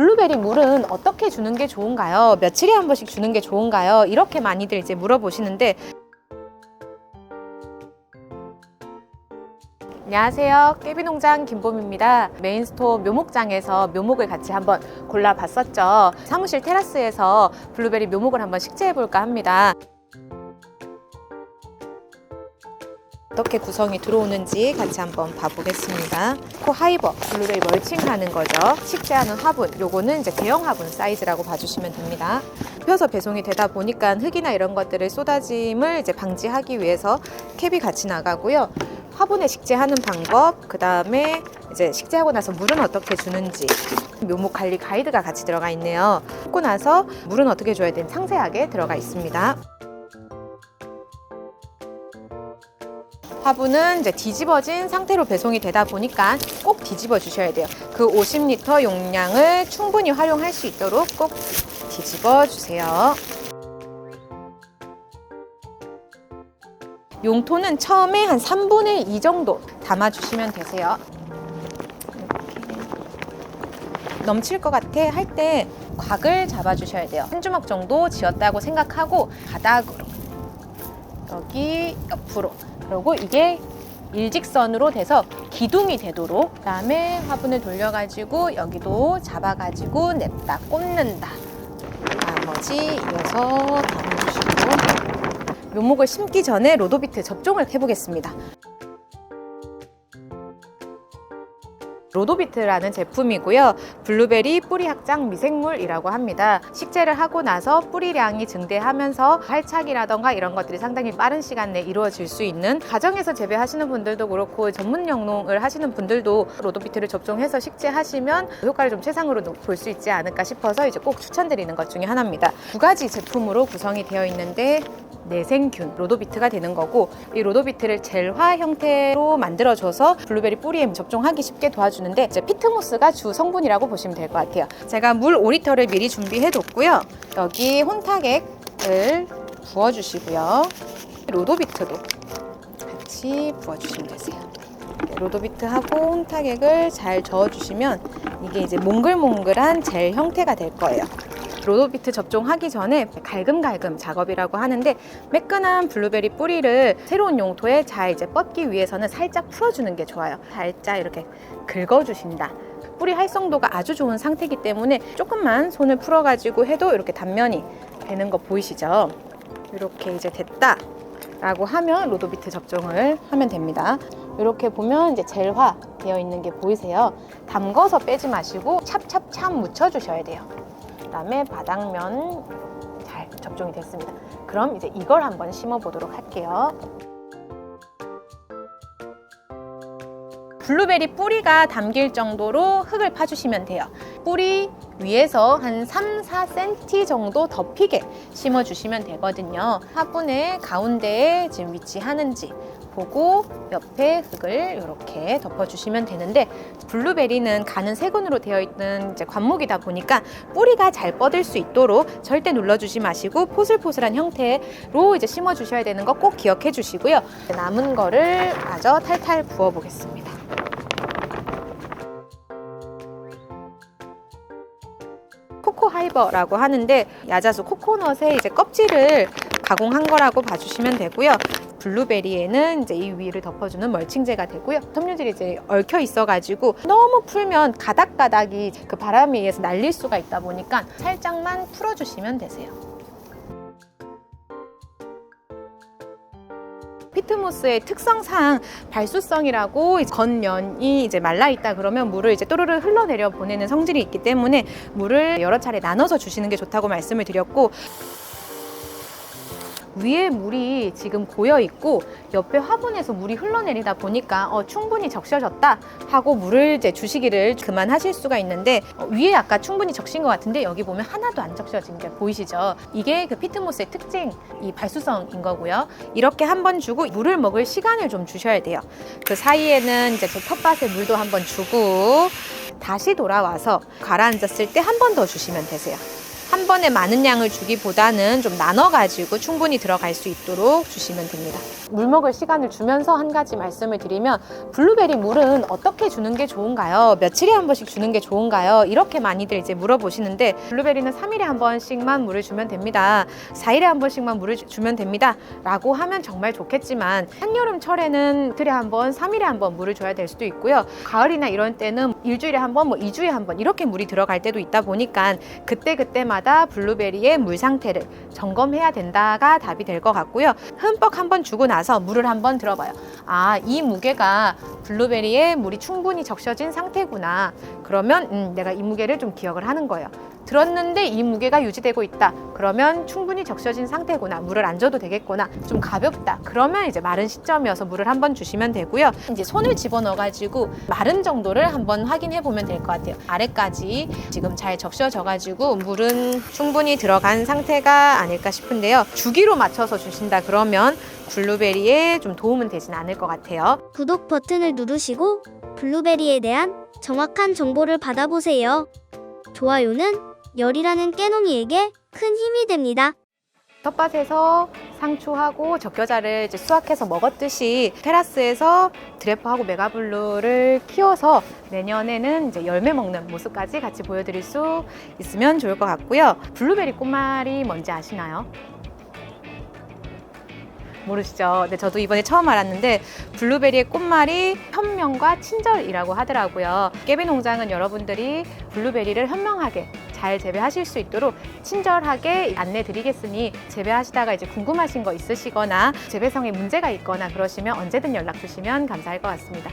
블루베리 물은 어떻게 주는 게 좋은가요? 며칠에 한 번씩 주는 게 좋은가요? 이렇게 많이들 이제 물어보시는데 안녕하세요. 깨비농장 김봄입니다. 메인스토어 묘목장에서 묘목을 같이 한번 골라봤었죠. 사무실 테라스에서 블루베리 묘목을 한번 식재해볼까 합니다. 어떻게 구성이 들어오는지 같이 한번 봐보겠습니다. 코 하이버, 블루베리 멀칭하는 거죠. 식재하는 화분, 요거는 이제 대형 화분 사이즈라고 봐주시면 됩니다. 펴서 배송이 되다 보니까 흙이나 이런 것들을 쏟아짐을 이제 방지하기 위해서 캡이 같이 나가고요. 화분에 식재하는 방법, 그 다음에 이제 식재하고 나서 물은 어떻게 주는지 묘목 관리 가이드가 같이 들어가 있네요. 먹고 나서 물은 어떻게 줘야 되는지 상세하게 들어가 있습니다. 화분은 이제 뒤집어진 상태로 배송이 되다 보니까 꼭 뒤집어 주셔야 돼요. 그 50리터 용량을 충분히 활용할 수 있도록 꼭 뒤집어 주세요. 용토는 처음에 한 3분의 2 정도 담아 주시면 되세요. 넘칠 것 같아 할 때 곽을 잡아 주셔야 돼요. 한 주먹 정도 지었다고 생각하고 바닥으로 여기 옆으로 그리고 이게 일직선으로 돼서 기둥이 되도록 그다음에 화분을 돌려가지고 여기도 잡아가지고 냅다 꽂는다. 나머지 이어서 담아주시고 묘목을 심기 전에 로도비트 접종을 해보겠습니다 로도비트라는 제품이고요. 블루베리 뿌리 확장 미생물이라고 합니다. 식재를 하고 나서 뿌리량이 증대하면서 활착이라던가 이런 것들이 상당히 빠른 시간 내에 이루어질 수 있는 가정에서 재배하시는 분들도 그렇고 전문 영농을 하시는 분들도 로도비트를 접종해서 식재하시면 효과를 좀 최상으로 볼 수 있지 않을까 싶어서 이제 꼭 추천드리는 것 중에 하나입니다. 두 가지 제품으로 구성이 되어 있는데 내생균 로도비트가 되는 거고 이 로도비트를 젤화 형태로 만들어줘서 블루베리 뿌리에 접종하기 쉽게 도와주는데 이제 피트모스가 주 성분이라고 보시면 될 것 같아요. 제가 물 5리터를 미리 준비해 뒀고요. 여기 혼타객을 부어주시고요. 로도비트도 같이 부어주시면 되세요. 로도비트하고 혼타객을 잘 저어주시면 이게 이제 몽글몽글한 젤 형태가 될 거예요. 로도비트 접종하기 전에 갈금갈금 작업이라고 하는데 매끈한 블루베리 뿌리를 새로운 용토에 잘 이제 뻗기 위해서는 살짝 풀어주는 게 좋아요. 살짝 이렇게 긁어주신다. 뿌리 활성도가 아주 좋은 상태이기 때문에 조금만 손을 풀어가지고 해도 이렇게 단면이 되는 거 보이시죠? 이렇게 이제 됐다. 라고 하면 로도비트 접종을 하면 됩니다. 이렇게 보면 이제 젤화 되어 있는 게 보이세요? 담궈서 빼지 마시고 찹찹찹 묻혀주셔야 돼요. 그다음에 바닥면 잘 접종이 됐습니다. 그럼 이제 이걸 한번 심어 보도록 할게요. 블루베리 뿌리가 담길 정도로 흙을 파주시면 돼요. 뿌리 위에서 한 3, 4cm 정도 덮이게 심어주시면 되거든요. 화분의 가운데에 지금 위치하는지 보고 옆에 흙을 이렇게 덮어주시면 되는데 블루베리는 가는 세근으로 되어 있는 이제 관목이다 보니까 뿌리가 잘 뻗을 수 있도록 절대 눌러주지 마시고 포슬포슬한 형태로 이제 심어주셔야 되는 거 꼭 기억해 주시고요. 남은 거를 마저 탈탈 부어 보겠습니다. 코코 하이버라고 하는데 야자수 코코넛의 이제 껍질을 가공한 거라고 봐주시면 되고요. 블루베리에는 이제 이 위를 덮어주는 멀칭제가 되고요. 섬유질이 이제 얽혀 있어가지고 너무 풀면 가닥가닥이 그 바람에 의해서 날릴 수가 있다 보니까 살짝만 풀어주시면 되세요. 피트모스의 특성상 발수성이라고 겉면이 이제 말라 있다 그러면 물을 이제 또르르 흘러내려 보내는 성질이 있기 때문에 물을 여러 차례 나눠서 주시는 게 좋다고 말씀을 드렸고 위에 물이 지금 고여 있고 옆에 화분에서 물이 흘러내리다 보니까 어, 충분히 적셔졌다 하고 물을 이제 주시기를 그만하실 수가 있는데 어, 위에 아까 충분히 적신 것 같은데 여기 보면 하나도 안 적셔진 게 보이시죠? 이게 그 피트모스의 특징, 이 발수성인 거고요. 이렇게 한 번 주고 물을 먹을 시간을 좀 주셔야 돼요. 그 사이에는 이제 저 텃밭에 물도 한 번 주고 다시 돌아와서 가라앉았을 때 한 번 더 주시면 되세요. 한 번에 많은 양을 주기보다는 좀 나눠가지고 충분히 들어갈 수 있도록 주시면 됩니다. 물 먹을 시간을 주면서 한 가지 말씀을 드리면 블루베리 물은 어떻게 주는 게 좋은가요? 며칠에 한 번씩 주는 게 좋은가요? 이렇게 많이들 이제 물어보시는데 블루베리는 3일에 한 번씩만 물을 주면 됩니다. 4일에 한 번씩만 물을 주- 주면 됩니다. 라고 하면 정말 좋겠지만 한여름철에는 이틀에 한 번, 3일에 한 번 물을 줘야 될 수도 있고요. 가을이나 이런 때는 일주일에 한 번, 뭐 2주에 한 번 이렇게 물이 들어갈 때도 있다 보니까 그때그때마다 블루베리의 물 상태를 점검해야 된다가 답이 될 것 같고요. 흠뻑 한번 주고 나서 물을 한번 들어봐요. 아, 이 무게가 블루베리에 물이 충분히 적셔진 상태구나. 그러면 음, 내가 이 무게를 좀 기억을 하는 거예요. 들었는데 이 무게가 유지되고 있다. 그러면 충분히 적셔진 상태구나. 물을 안 줘도 되겠구나. 좀 가볍다. 그러면 이제 마른 시점이어서 물을 한번 주시면 되고요. 이제 손을 집어넣어 가지고 마른 정도를 한번 확인해 보면 될 것 같아요. 아래까지 지금 잘 적셔져 가지고 물은 충분히 들어간 상태가 아닐까 싶은데요. 주기로 맞춰서 주신다 그러면 블루베리에 좀 도움은 되진 않을 것 같아요. 구독 버튼을 누르시고 블루베리에 대한 정확한 정보를 받아보세요. 좋아요는 열이라는 깨농이에게 큰 힘이 됩니다. 텃밭에서 상추하고 적겨자를 이제 수확해서 먹었듯이 테라스에서 드래프하고 메가블루를 키워서 내년에는 이제 열매 먹는 모습까지 같이 보여드릴 수 있으면 좋을 것 같고요. 블루베리 꽃말이 뭔지 아시나요? 모르시죠? 네, 저도 이번에 처음 알았는데 블루베리의 꽃말이 현명과 친절이라고 하더라고요. 깨비 농장은 여러분들이 블루베리를 현명하게 잘 재배하실 수 있도록 친절하게 안내 드리겠으니 재배하시다가 이제 궁금하신 거 있으시거나 재배성에 문제가 있거나 그러시면 언제든 연락 주시면 감사할 것 같습니다.